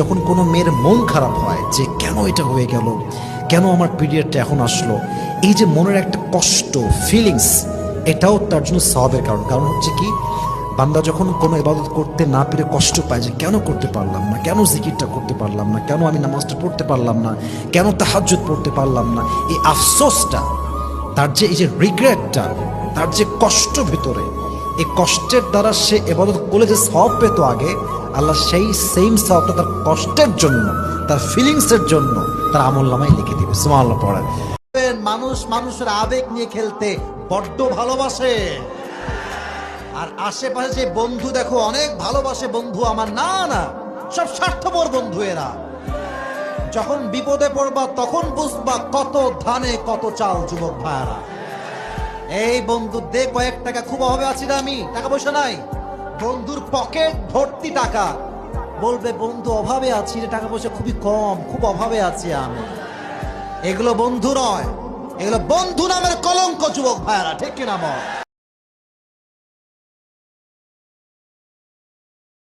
যখন কোনো মেয়ের মন খারাপ হয় যে কেন এটা হয়ে গেল, কেন আমার পিরিয়ডটা এখন আসলো, এই যে মনের একটা কষ্ট ফিলিংস এটাও তার জন্য সবের কারণ। কারণ হচ্ছে কি, বান্দা যখন কোনো ইবাদত করতে না পেরে কষ্ট পায় যে কেন করতে পারলাম না, কেন জিকিরটা করতে পারলাম না, কেন আমি নামাজটা পড়তে পারলাম না, কেন তাহাজ্জুদ পড়তে পারলাম না, এই আফসোসটা, তার যে এই যে রিগ্রেটটা তার যে কষ্ট ভিতরে, এই কষ্টের দ্বারা সে এবাদত করলে যে সব পেত আগে আল্লাহ সেই সেম সবটা তার কষ্টের জন্য, তার ফিলিংসের জন্য তার আমল নামায় লিখে দিবে। সুমাল্লাহ পড়া মানুষ মানুষের আবেগ নিয়ে খেলতে বড্ড ভালোবাসে। আর আশেপাশে যে বন্ধু, দেখো, অনেক ভালোবাসে বন্ধু আমার। না না, সব স্বার্থপর বন্ধু এরা। যখন বিপদে পড়বা, তখন বুঝবা কত ধানে, কত চাল, যুবক ভাইয়ারা। এই বন্ধু, দে কয়েক টাকা, খুব অভাবে আছি না আমি, টাকা পয়সা নাই। বন্ধুর পকেট ভর্তি টাকা। বলবে, বন্ধু, অভাবে আছি রে, টাকা পয়সা খুবই কম, খুব অভাবে আছি আমি। এগুলো বন্ধু নয়, এগুলো বন্ধু নামের কলঙ্ক যুবক ভাইয়ারা, ঠিক কিনা বল?